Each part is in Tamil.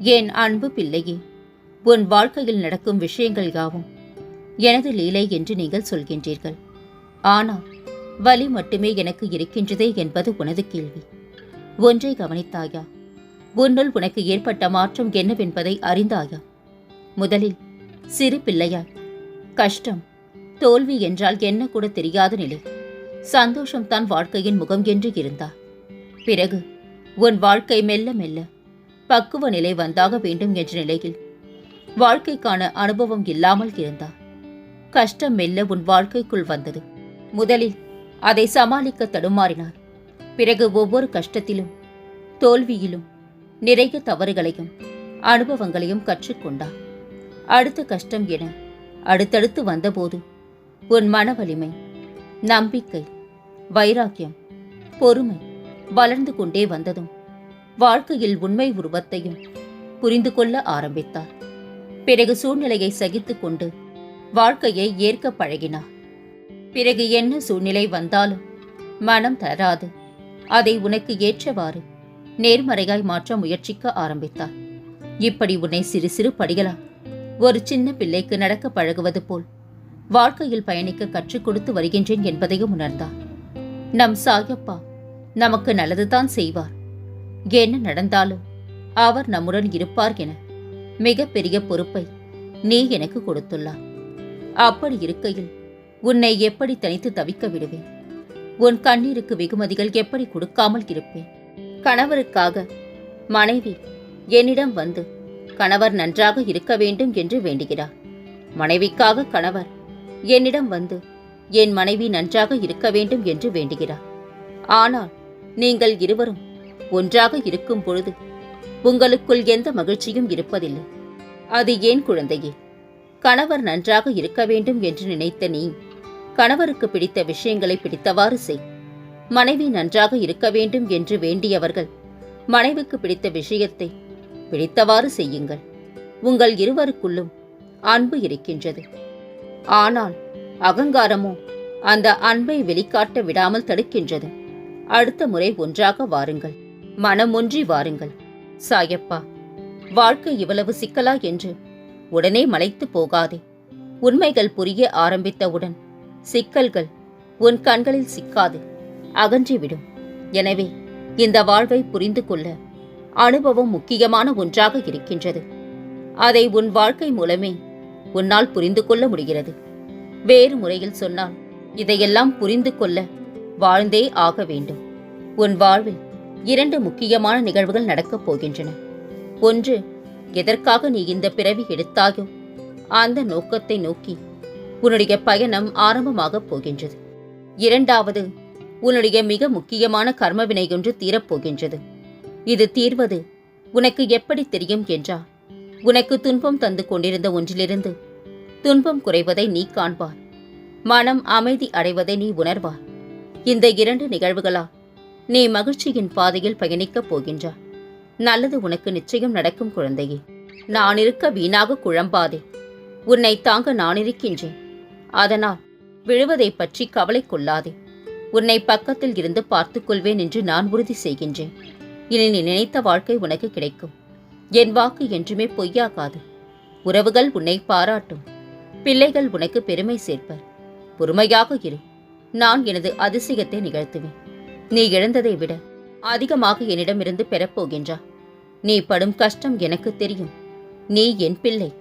என் அன்பு பிள்ளையே உன் வாழ்க்கையில் நடக்கும் விஷயங்கள் யாவும் எனது லீலை என்று நீங்கள் சொல்கின்றீர்கள். ஆனால் வலி மட்டுமே எனக்கு இருக்கின்றதே என்பது உனது கேள்வி. ஒன்றை கவனித்தாயா? உன்னுள் உனக்கு ஏற்பட்ட மாற்றம் என்னவென்பதை அறிந்தாயா? முதலில் சிறு பிள்ளையாய் கஷ்டம் தோல்வி என்றால் என்ன கூட தெரியாத நிலை. சந்தோஷம் தான் வாழ்க்கையின் முகம் என்று இருந்தார் பிறகு உன் வாழ்க்கை மெல்ல மெல்ல பக்குவ நிலை வந்தாக வேண்டும் என்ற நிலையில் வாழ்க்கைக்கான அனுபவம் இல்லாமல் இருந்தார். கஷ்டம் மெல்ல உன் வாழ்க்கைக்குள் வந்தது. முதலில் அதை சமாளிக்க தடுமாறினார். பிறகு ஒவ்வொரு கஷ்டத்திலும் தோல்வியிலும் நிறைய தவறுகளையும் அனுபவங்களையும் கற்றுக்கொண்டார். அடுத்த கஷ்டம் என அடுத்தடுத்து வந்தபோது உன் மன வலிமை நம்பிக்கை வைராக்கியம் பொறுமை வளர்ந்து கொண்டே வந்ததும் வாழ்க்கையில் உண்மை உருவத்தையும் புரிந்து கொள்ள ஆரம்பித்தார். பிறகு சூழ்நிலையை சகித்துக் கொண்டு வாழ்க்கையை ஏற்க பழகினார். பிறகு என்ன சூழ்நிலை வந்தாலும் மனம் தளராது. அதை உனக்கு ஏற்றவாறு நேர்மறையாய் மாற்ற முயற்சிக்க ஆரம்பித்தார். இப்படி உன்னை சிறு சிறு படிகளால் ஒரு சின்ன பிள்ளைக்கு நடக்க பழகுவது போல் வாழ்க்கையில் பயணிக்க கற்றுக் கொடுத்து வருகின்றேன் என்பதையும் உணர்ந்தார். நம் சாயப்பா நமக்கு நல்லதுதான் செய்வார். என்ன நடந்தாலும் அவர் நம்முடன் இருப்பார் என மிகப்பெரிய பொறுப்பை நீ எனக்கு கொடுத்துள்ளார் அப்படி இருக்கையில் உன்னை எப்படி தனித்து தவிக்க விடுவேன்? உன் கண்ணீருக்கு வெகுமதிகள் எப்படி கொடுக்காமல் இருப்பேன்? கணவருக்காக மனைவி என்னிடம் வந்து கணவர் நன்றாக இருக்க வேண்டும் என்று வேண்டுகிறார். மனைவிக்காக கணவர் என்னிடம் வந்து என் மனைவி நன்றாக இருக்க வேண்டும் என்று வேண்டுகிறார். ஆனால் நீங்கள் இருவரும் ஒன்றாக இருக்கும் பொழுது உங்களுக்குள் எந்த மகிழ்ச்சியும் இருப்பதில்லை. அது ஏன் குழந்தையே? கணவர் நன்றாக இருக்க வேண்டும் என்று நினைத்த நீ கணவருக்கு பிடித்த விஷயங்களை பிடித்தவாறு செய். மனைவி நன்றாக இருக்க வேண்டும் என்று வேண்டியவர்கள் மனைவிக்கு பிடித்த விஷயத்தை பிடித்தவாறு செய்யுங்கள். உங்கள் இருவருக்குள்ளும் அன்பு இருக்கின்றது. ஆனால் அகங்காரமோ அந்த அன்பை வெளிக்காட்ட விடாமல் தடுக்கின்றது. அடுத்த முறை ஒன்றாக வாருங்கள். மனமொன்றி வாருங்கள். சாயப்பா வாழ்க்கை இவ்வளவு சிக்கலா என்று உடனே மலைத்து போகாதே. உண்மைகள் புரிய ஆரம்பித்தவுடன் சிக்கல்கள் உன் கண்களில் சிக்காது அகன்றிவிடும். எனவே இந்த வாழ்வை புரிந்து கொள்ள அனுபவம் முக்கியமான ஒன்றாக இருக்கின்றது. அதை உன் வாழ்க்கை மூலமே உன்னால் புரிந்து கொள்ள முடிகிறது. வேறு முறையில் சொன்னால் இதையெல்லாம் புரிந்து கொள்ள வாழ்ந்தே ஆக வேண்டும். உன் வாழ்வில் இரண்டு முக்கியமான நிகழ்வுகள் நடக்கப் போகின்றன. ஒன்று எதற்காக நீ இந்த பிறவி எடுத்தாயோ அந்த நோக்கத்தை நோக்கி உன்னுடைய பயணம் ஆரம்பமாகப் போகின்றது. இரண்டாவது உன்னுடைய மிக முக்கியமான கர்மவினை ஒன்று தீரப்போகின்றது இது தீர்வது உனக்கு எப்படி தெரியும் என்றால் உனக்கு துன்பம் தந்து கொண்டிருந்த ஒன்றிலிருந்து துன்பம் குறைவதை நீ காண்பார் மனம் அமைதி அடைவதை நீ உணர்வார் இந்த இரண்டு நிகழ்வுகளால் நீ மகிழ்ச்சியின் பாதையில் பயணிக்கப் போகின்றாய் நல்லது உனக்கு நிச்சயம் நடக்கும் குழந்தையே. நான் இருக்க வீணாக குழம்பாதே. உன்னை தாங்க நான் இருக்கின்றேன். அதனால் விழுவதைப் பற்றி கவலை கொள்ளாதே. உன்னை பக்கத்தில் இருந்து பார்த்துக் கொள்வேன் என்று நான் உறுதி செய்கின்றேன். இனி நீ நினைத்த வாழ்க்கை உனக்கு கிடைக்கும். என் வாக்கு என்றுமே பொய்யாகாது. உறவுகள் உன்னை பாராட்டும். பிள்ளைகள் உனக்கு பெருமை சேர்ப்பர். பொறுமையாக இரு. நான் எனது அதிசயத்தை நிகழ்த்துவேன். நீ இழந்ததை விட. அதிகமாக என்னிடமிருந்து பெறப்போகின்றா. நீ படும் கஷ்டம் எனக்கு தெரியும். நீ என் பிள்ளை.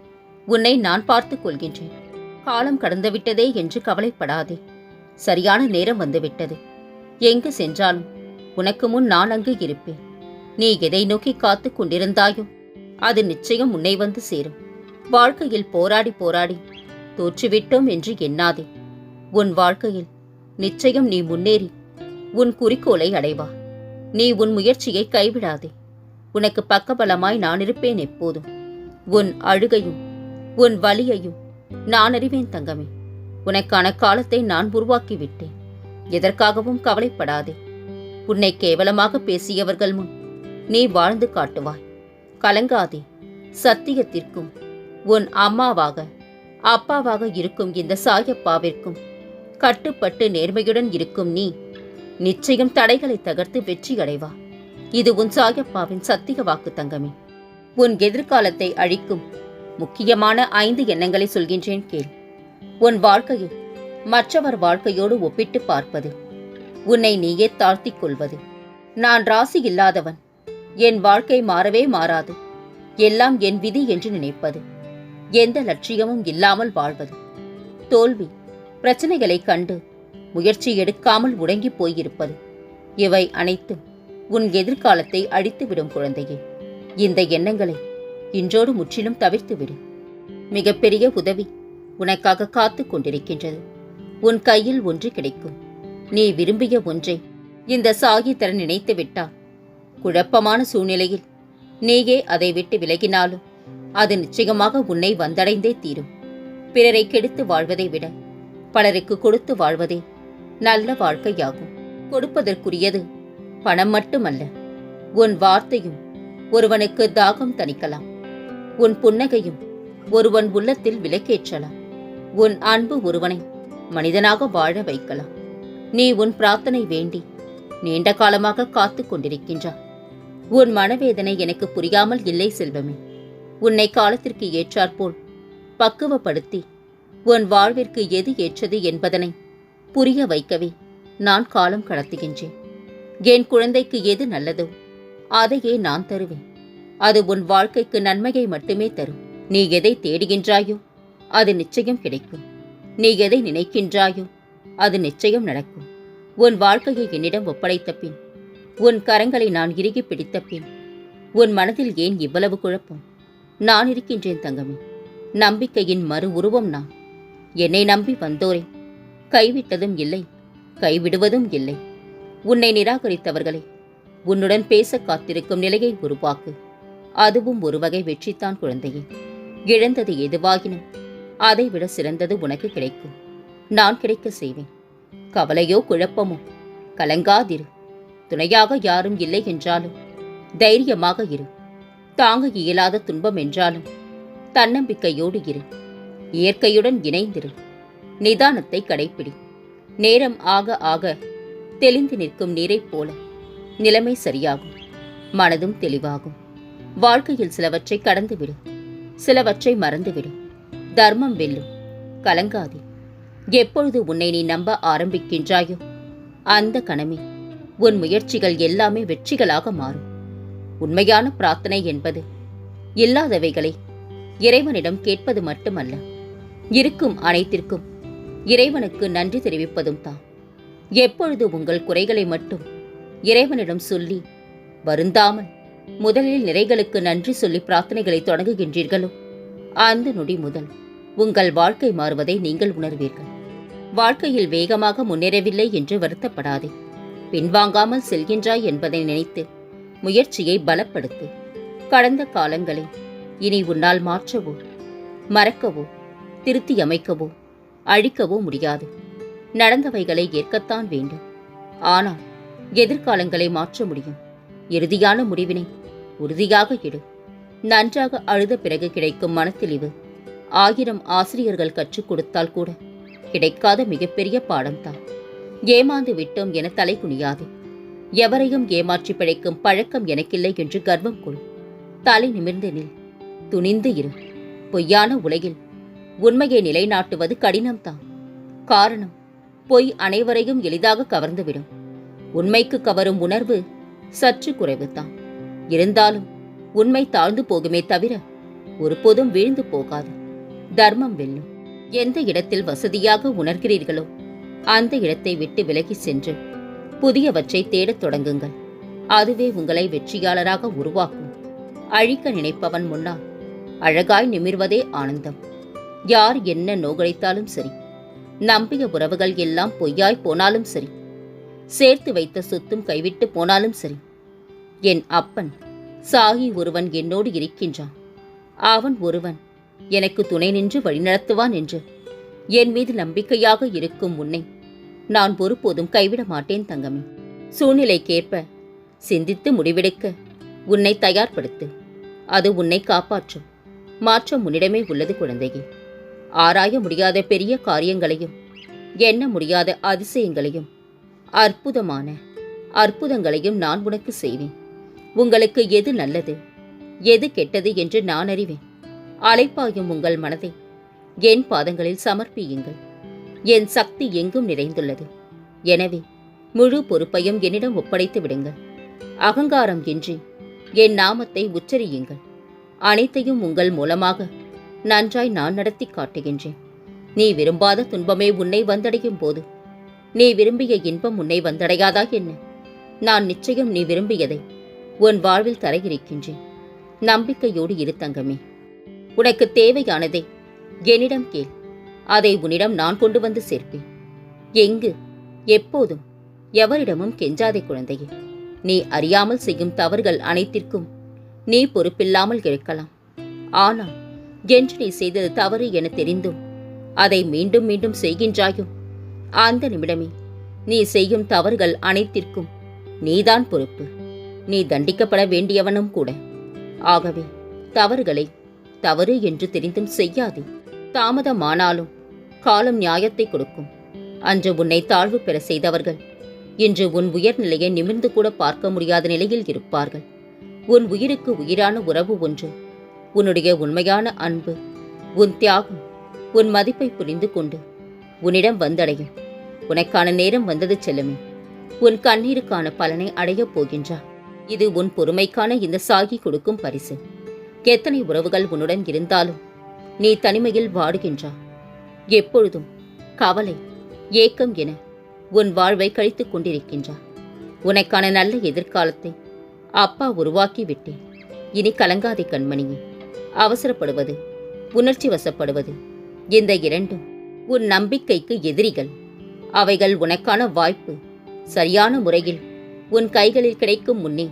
உன்னை நான் பார்த்துக் கொள்கின்றேன். காலம் கடந்துவிட்டதே என்று கவலைப்படாதே. சரியான நேரம் வந்துவிட்டது. எங்கு சென்றாலும் உனக்கு முன் நான் அங்கு இருப்பேன். நீ எதை நோக்கி காத்துக் கொண்டிருந்தாயோ அது நிச்சயம் உன்னை வந்து சேரும். வாழ்க்கையில் போராடி போராடி தோற்றுவிட்டோம் என்று எண்ணாதே. உன் வாழ்க்கையில் நிச்சயம் நீ முன்னேறி உன் குறிக்கோளை அடைவா. நீ உன் முயற்சியை கைவிடாதே. உனக்கு பக்கபலமாய் நான் இருப்பேன் எப்போதும். உன் அழுகையும் உன் வலியையும் நான் அறிவேன் தங்கமே. உனக்கான காலத்தை நான் உருவாக்கிவிட்டேன். எதற்காகவும் கவலைப்படாதே. உன்னை கேவலமாக பேசியவர்கள் முன் நீ வாழ்ந்து காட்டுவாய். கலங்காதே. சத்தியத்திற்கும் உன் அம்மாவாக அப்பாவாக இருக்கும் இந்த சாயப்பாவிற்கும் கட்டுப்பட்டு நேர்மையுடன் இருக்கும் நீ நிச்சயம் தடைகளை தகர்த்து வெற்றி அடைவா இது உன் சாயப்பாவின் சத்திய வாக்கு தங்கமே. உன் எதிர்காலத்தை அழிக்கும் முக்கியமான ஐந்து எண்ணங்களை சொல்கின்றேன் கேள். உன் வாழ்க்கையை மற்றவர் வாழ்க்கையோடு ஒப்பிட்டு பார்ப்பது உன்னை நீயே தாழ்த்திக் கொள்வது. நான் ராசி இல்லாதவன் என் வாழ்க்கை மாறவே மாறாது. எல்லாம் என் விதி என்று நினைப்பது எந்த லட்சியமும் இல்லாமல் வாழ்வது. தோல்வி பிரச்சனைகளை கண்டு முயற்சி எடுக்காமல் உடங்கி போயிருப்பது. இவை அனைத்தும் உன் எதிர்காலத்தை அழித்துவிடும் குழந்தையே. இந்த எண்ணங்களை இன்றோடு முற்றிலும் தவிர்த்துவிடு. மிகப்பெரிய உதவி உனக்காக காத்துக் கொண்டிருக்கின்றது. உன் கையில் ஒன்று கிடைக்கும். நீ விரும்பிய ஒன்றை இந்த சாகி தர நினைத்து விட்டால் குழப்பமான சூழ்நிலையில் நீயே அதை விட்டு விலகினாலும் அது நிச்சயமாக உன்னை வந்தடைந்தே தீரும். பிறரை கெடுத்து வாழ்வதை விட பலருக்கு கொடுத்து வாழ்வதே நல்ல வாழ்க்கையாகும். கொடுப்பதற்குரியது பணம் மட்டுமல்ல. உன் வார்த்தையும் ஒருவனுக்கு தாகம் தணிக்கலாம். உன் புன்னகையும் ஒருவன் உள்ளத்தில் விலக்கேற்றலாம். உன் அன்பு ஒருவனை மனிதனாக வாழ வைக்கலாம். நீ உன் பிரார்த்தனை வேண்டி நீண்ட காலமாக காத்துக் கொண்டிருக்கின்றாய். உன் மனவேதனை எனக்கு புரியாமல் இல்லை செல்வமே. உன்னை காலத்திற்கு ஏற்றாற்போல் பக்குவப்படுத்தி உன் வாழ்விற்கு எது ஏற்றது என்பதனை புரிய வைக்கவே நான் காலம் கடத்துகின்றேன். என் குழந்தைக்கு எது நல்லதோ அதையே நான் தருவேன். அது உன் வாழ்க்கைக்கு நன்மையை மட்டுமே தரும். நீ எதை தேடுகின்றாயோ அது நிச்சயம் கிடைக்கும். நீ எதை நினைக்கின்றாயோ அது நிச்சயம் நடக்கும். உன் வாழ்க்கையை என்னிடம் ஒப்படைத்த பின் உன் கரங்களை நான் இறுகி பிடித்த பின் உன் மனதில் ஏன் இவ்வளவு குழப்பம்? நான் இருக்கின்றேன் தங்கமே நம்பிக்கையின் மறு உருவம் நான். என்னை நம்பி வந்தோரே கைவிட்டதும் இல்லை கைவிடுவதும் இல்லை. உன்னை நிராகரித்தவர்களை உன்னுடன் பேச காத்திருக்கும் நிலையை உருவாக்கு. அதுவும் ஒரு வகை வெற்றித்தான் குழந்தையே. இழந்தது எதுவாகினும் அதைவிட சிறந்தது உனக்கு கிடைக்கும். நான் கிடைக்க செய்வேன். கவலையோ குழப்பமோ கலங்காதிரு. துணையாக யாரும் இல்லை என்றாலும் தைரியமாக இரு. தாங்க இயலாத துன்பம் என்றாலும் தன்னம்பிக்கையோடு இரு. இயற்கையுடன் இணைந்திரு. நிதானத்தை கடைப்பிடி. நேரம் ஆக ஆக தெளிந்து நிற்கும் நீரைப் போல நிலைமை சரியாகும். மனதும் தெளிவாகும். வாழ்க்கையில் சிலவற்றை கடந்துவிடு. சிலவற்றை மறந்துவிடு. தர்மம் வெல்லும். கலங்காதே. எப்பொழுது உன்னை நீ நம்ப ஆரம்பிக்கின்றாயோ அந்த கணமே உன் முயற்சிகள் எல்லாமே வெற்றிகளாக மாறும். உண்மையான பிரார்த்தனை என்பது இல்லாதவைகளை இறைவனிடம் கேட்பது மட்டுமல்ல இருக்கும் அனைத்திற்கும் இறைவனுக்கு நன்றி தெரிவிப்பதும் தான் எப்பொழுது உங்கள் குறைகளை மட்டும் இறைவனிடம் சொல்லி வருந்தாமல் முதலில் நிறைகளுக்கு நன்றி சொல்லி பிரார்த்தனைகளை தொடங்குகின்றீர்களோ? அந்த நொடி முதல் உங்கள் வாழ்க்கை மாறுவதை நீங்கள் உணர்வீர்கள். வாழ்க்கையில் வேகமாக முன்னேறவில்லை என்று வருத்தப்படாதே. பின்வாங்காமல் செல்கின்றாய் என்பதை நினைத்து முயற்சியை பலப்படுத்து. கடந்த காலங்களை இனி உன்னால் மாற்றவோ மறக்கவோ திருத்தி அமைக்கவோ அழிக்கவோ முடியாது. நடந்தவைகளை ஏற்கத்தான் வேண்டும். ஆனால் எதிர்காலங்களை மாற்ற முடியும். இறுதியான முடிவினை உறுதியாக எடு. நன்றாக அழுத பிறகு கிடைக்கும் மனத்தெளிவு ஆயிரம் ஆசிரியர்கள் கற்றுக் கொடுத்தால் கூட கிடைக்காத மிகப்பெரிய பாடம்தான். ஏமாந்து விட்டோம் என தலை குனியாது. எவரையும் ஏமாற்றி பிழைக்கும் பழக்கம் எனக்கில்லை என்று கர்வம் கொள் தலை நிமிர்ந்து நில். துணிந்து இரு. பொய்யான உலகில் உண்மையை நிலைநாட்டுவது கடினம்தான். காரணம் பொய் அனைவரையும் எளிதாக கவர்ந்துவிடும். உண்மைக்கு கவரும் உணர்வு சற்று குறைவுதான். இருந்தாலும் உண்மை தாழ்ந்து போகுமே தவிர ஒருபோதும் வீழ்ந்து போகாது. தர்மம் வெல்லும். எந்த இடத்தில் வசதியாக உணர்கிறீர்களோ அந்த இடத்தை விட்டு விலகி சென்று புதியவற்றை தேடத் தொடங்குங்கள். அதுவே உங்களை வெற்றியாளராக உருவாக்கும். அழிக்க நினைப்பவன் முன்னால் அழகாய் நிமிர்வதே ஆனந்தம். யார் என்ன நோகழைத்தாலும் சரி. நம்பிய உறவுகள் எல்லாம் பொய்யாய் போனாலும் சரி. சேர்த்து வைத்த சொத்தும் கைவிட்டு போனாலும் சரி. என் அப்பன் சாகி ஒருவன் என்னோடு இருக்கின்றான். அவன் ஒருவன் எனக்கு துணை நின்று வழிநடத்துவான் என்று. என் மீது நம்பிக்கையாக இருக்கும் உன்னை நான் ஒருபோதும் கைவிட மாட்டேன் தங்கமே. சூழ்நிலைக்கேற்ப சிந்தித்து முடிவெடுக்க உன்னை தயார்படுத்து. அது உன்னை காப்பாற்றும். மாற்றம் உன்னிடமே உள்ளது குழந்தையே. ஆராய முடியாத பெரிய காரியங்களையும் எண்ண முடியாத அதிசயங்களையும் அற்புதமான அற்புதங்களையும் நான் உனக்கு செய்வேன். உங்களுக்கு எது நல்லது எது கெட்டது என்று நான் அறிவேன். அலைப்பாயும் உங்கள் மனதை என் பாதங்களில் சமர்ப்பியுங்கள். என் சக்தி எங்கும் நிறைந்துள்ளது. எனவே முழு பொறுப்பையும் என்னிடம் ஒப்படைத்து விடுங்கள். அகங்காரம் இன்றி என் நாமத்தை உச்சரியுங்கள். அனைத்தையும் உங்கள் மூலமாக நன்றாய் நான் நடத்தி காட்டுகின்றேன். நீ விரும்பாத துன்பமே உன்னை வந்தடையும் போது. நீ விரும்பிய இன்பம் உன்னை வந்தடையாதா என்ன? நான் நிச்சயம் நீ விரும்பியதை உன் வாழ்வில் தர இருக்கின்றேன் நம்பிக்கையோடு இரு தங்கமே. உனக்கு தேவையானதை என்னிடம் கேள். அதை உன்னிடம் நான் கொண்டு வந்து சேர்ப்பேன். எங்கு எப்போதும் எவரிடமும் கெஞ்சாதே குழந்தையே. நீ அறியாமல் செய்யும் தவறுகள் அனைத்திற்கும் நீ பொறுப்பில்லாமல் இருக்கலாம். ஆனால் என்று நீ செய்தது தவறு என தெரிந்தும் அதை மீண்டும் மீண்டும் செய்கின்றாயோ? அந்த நிமிடமே நீ செய்யும் தவறுகள் அனைத்திற்கும் நீதான் பொறுப்பு. நீ தண்டிக்கப்பட வேண்டியவனும் கூட. ஆகவே தவறுகளை தவறு என்று தெரிந்தும் செய்யாதே. தாமதமானாலும் காலம் நியாயத்தை கொடுக்கும். அன்று உன்னை தாழ்வு பெற செய்தவர்கள் இன்று உன் உயர்நிலையை நிமிர்ந்து கூட பார்க்க முடியாத நிலையில் இருப்பார்கள். உன் உயிருக்கு உயிரான உறவு ஒன்று உன்னுடைய உண்மையான அன்பு உன் தியாகம் உன் மதிப்பை புரிந்து கொண்டு உன்னிடம் வந்தடையும் உனக்கான நேரம் வந்தது செல்லுமே. உன் கண்ணீருக்கான பலனை அடையப் போகின்றா. இது உன் பொறுமைக்கான இந்த சாகி கொடுக்கும் பரிசு. எத்தனை உறவுகள் உன்னுடன் இருந்தாலும் நீ தனிமையில் வாடுகின்றா. எப்பொழுதும் கவலை ஏக்கம் என உன் வாழ்வை கழித்துக் கொண்டிருக்கின்றா. உனக்கான நல்ல எதிர்காலத்தை அப்பா உருவாக்கி விட்டேன். இனி கலங்காதே கண்மணியே. அவசரப்படுவது உணர்ச்சி வசப்படுவது. இந்த இரண்டும் உன் நம்பிக்கைக்கு எதிரிகள். அவைகள் உனக்கான வாய்ப்பு. சரியான முறையில் உன் கைகளில் கிடைக்கும் முன்னே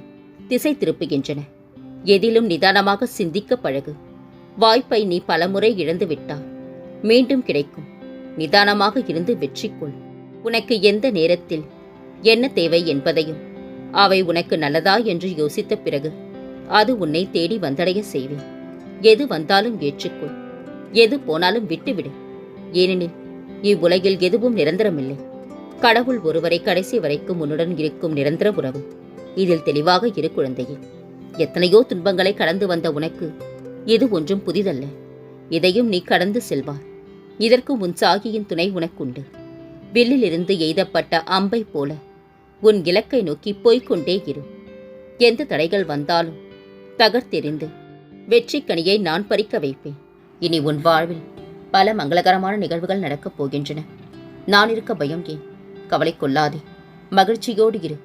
திசை திருப்புகின்றன. எதிலும் நிதானமாக சிந்திக்க பழகு. வாய்ப்பை நீ பலமுறை இழந்து விட்டால் மீண்டும் கிடைக்கும். நிதானமாக இருந்து வெற்றி கொள். உனக்கு எந்த நேரத்தில் என்ன தேவை என்பதையும் அவை உனக்கு நல்லதா என்று யோசித்த பிறகு அது உன்னை தேடி வந்தடைய செய்வேன். எது வந்தாலும் ஏற்றுக்கொள். எது போனாலும் விட்டுவிடு. ஏனெனில் இவ்வுலகில் எதுவும் நிரந்தரமில்லை. கடவுள் ஒருவரை கடைசி வரைக்கும் உன்னுடன் இருக்கும் நிரந்தர உறவு இதில் தெளிவாக இரு குழந்தையே. எத்தனையோ துன்பங்களை கடந்து வந்த உனக்கு இது ஒன்றும் புதிதல்ல. இதையும் நீ கடந்து செல்வார் இதற்கு உன் சாகியின் துணை உனக்குண்டு. வில்லிலிருந்து எய்தப்பட்ட அம்பை போல உன் இலக்கை நோக்கி போய்க் கொண்டே இரு. எந்த தடைகள் வந்தாலும் தகர்த்தெறிந்து வெற்றிக்கனியை நான் பறிக்க வைப்பேன். இனி உன் வாழ்வில் பல மங்களகரமான நிகழ்வுகள் நடக்கப் போகின்றன. நான் இருக்க பயம் ஏன்? கவலை கொள்ளாதே. மகிழ்ச்சியோடு இரு.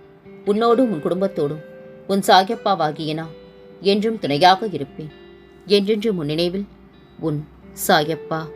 உன்னோடும் உன் குடும்பத்தோடும். உன் சாயப்பாவாகிய நான் என்றும் துணையாக இருப்பேன். என்றென்று முன் நினைவில் உன் சாயப்பா